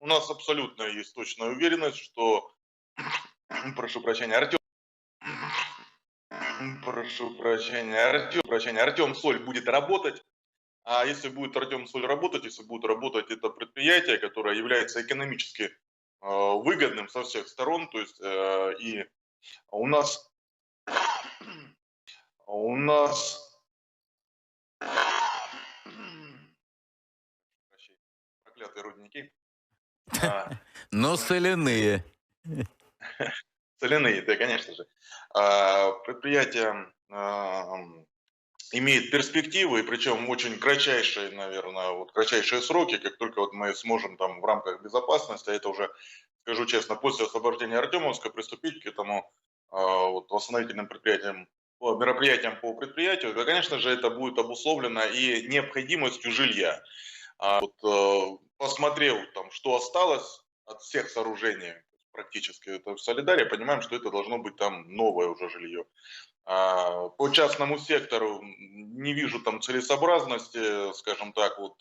у нас абсолютно есть точная уверенность, что, прошу прощения, Артем, прошу прощения, Артем, прощения, Артем Соль будет работать. А если будет Артем Соль работать, если будет работать это предприятие, которое является экономически э, выгодным со всех сторон, то есть э, и у нас у нас проклятые рудники. А, Но соляные. Соляные, да, конечно же. А, Предприятие а, имеет перспективы, и причем очень кратчайшие, наверное, вот кратчайшие сроки, как только вот мы сможем там в рамках безопасности, а это уже, скажу честно, после освобождения Артемовска приступить к этому а, вот, восстановительным предприятиям, мероприятиям по предприятию, то, конечно же, это будет обусловлено и необходимостью жилья. Вот, э, посмотрел там, что осталось от всех сооружений, практически это в Солидаре, понимаем, что это должно быть там новое уже жилье. А, по частному сектору м, не вижу там целесообразности, скажем так, вот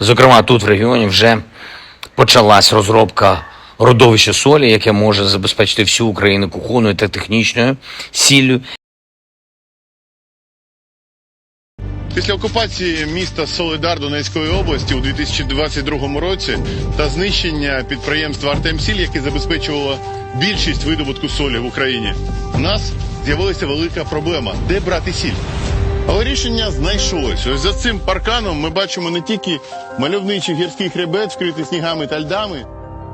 Зокрема, тут в регіоні вже почалась розробка родовища солі, яке може забезпечити всю Україну кухонною та технічною сіллю. Після окупації міста Солидар Донецької області у 2022 році та знищення підприємства Артемсіль, яке забезпечувало більшість видобутку солі в Україні, у нас з'явилася велика проблема: де брати сіль? Але рішення знайшлось. Ось за цим парканом ми бачимо не тільки мальовничий гірський хребет, вкритий снігами та льдами,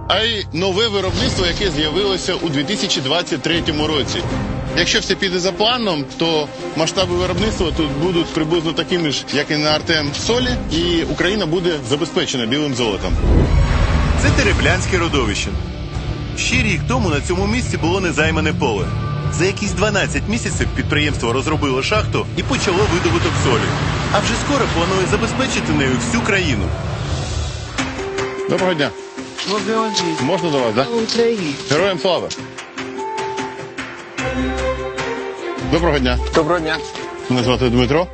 а й нове виробництво, яке з'явилося у 2023 році. Якщо все піде за планом, то масштаби виробництва тут будуть приблизно такими ж, як і на Артем Солі, і Україна буде забезпечена білим золотом. Це Тереблянське родовище. Ще рік тому на цьому місці було незаймане поле. За якісь 12 місяців підприємство розробило шахту і почало видобуток солі. А вже скоро планує забезпечити нею всю країну. Доброго дня. Можна до вас, так? Героям слава. Доброго дня. Доброго дня, Мене звати Дмитро.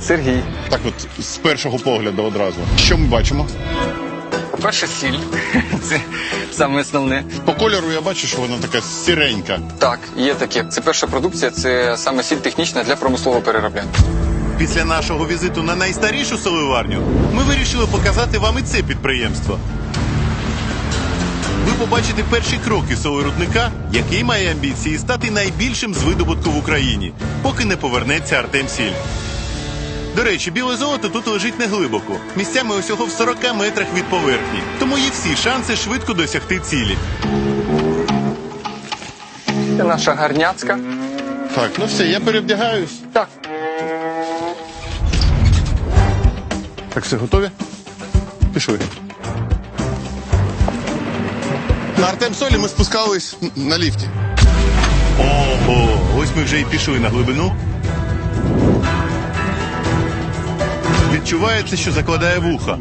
Сергій. Так от з першого погляду одразу. Що ми бачимо? Перше сіль. Це саме основне. По кольору я бачу, що вона така сіренька. Так, є таке. Це перша продукція, це саме сіль технічна для промислового переробляння. Після нашого візиту на найстарішу соливарню ми вирішили показати вам і це підприємство. Ви побачите перші кроки солерудника, який має амбіції стати найбільшим з видобутку в Україні, поки не повернеться Артем Сіль. До речі, біле золото тут лежить неглибоко, місцями усього в 40 метрах від поверхні, тому є всі шанси швидко досягти цілі. Це наша гарняцька. Так, ну все, я перевдягаюсь. Так, Так, все готові? Пішли. На Артем Солі ми спускались на ліфті. Ого, ось ми вже і пішли на глибину. Відчувається, що закладає вуха.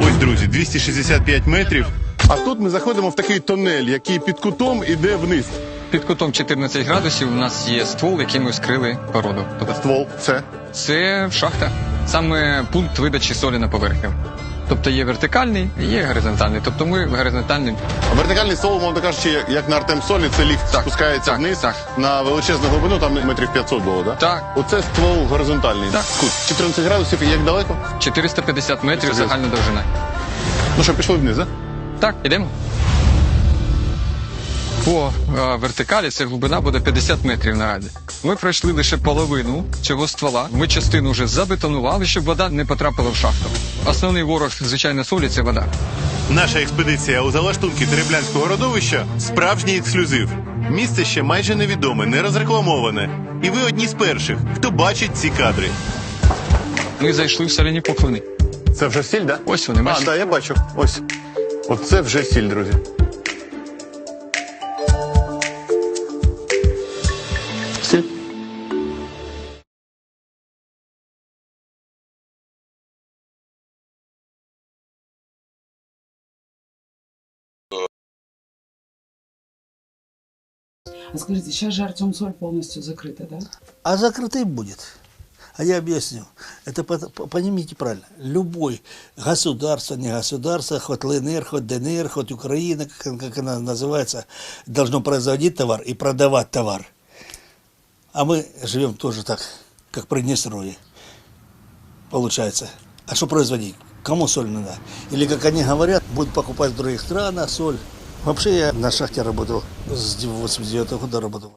Ось, друзі, 265 метрів. А тут ми заходимо в такий тонель, який під кутом іде вниз. під кутом 14 градусів у нас є ствол, яким ми вскрили породу. Тобто Ствол, це. Це шахта, саме пункт видачі солі на поверхню. Тобто є вертикальний, і є горизонтальний. Тобто ми горизонтальний А Вертикальний ствол, мовно кажучи, як- на Артем Солі, це ліфт Так, спускається так, вниз так. на величезну глибину, там метрів 500 було, так? Так. Оце ствол горизонтальний. Так. Кут. 14 градусів і як далеко? 450 метрів 450. загальна довжина. Ну що, пішли вниз, а? Так, ідемо. По е, вертикалі ця глибина буде 50 метрів наразі. Ми пройшли лише половину цього ствола. Ми частину вже забетонували, щоб вода не потрапила в шахту. Основний ворог, звичайно, солі це вода. Наша експедиція у залаштунки Тереблянського родовища справжній ексклюзив. Місце ще майже невідоме, не розрекламоване. І ви одні з перших, хто бачить ці кадри. Ми зайшли в соляні поклини. Це вже сіль, так? Ось вони, А, бачите? так, я бачу. Ось. Оце вже сіль, друзі. А скажите, сейчас же Артем Соль полностью закрыта, да? А закрытый будет. А я объясню. Это по- по- поймите правильно. Любой государство, не государство, хоть ЛНР, хоть ДНР, хоть Украина, как, как она называется, должно производить товар и продавать товар. А мы живем тоже так, как Приднестровье. Получается. А что производить? Кому соль надо? Или, как они говорят, будут покупать в других странах соль. Вообще я на шахте работал, с 89 года работал.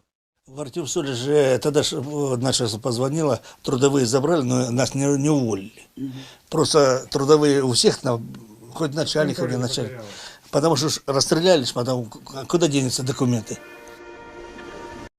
В Артем Соли же тогда ж, э, начальство позвонило, трудовые забрали, но нас не, не уволили. Просто трудовые у всех, на, хоть начальник, хоть не начальник. Потому что ж расстрелялись, потом к- куда денутся документы?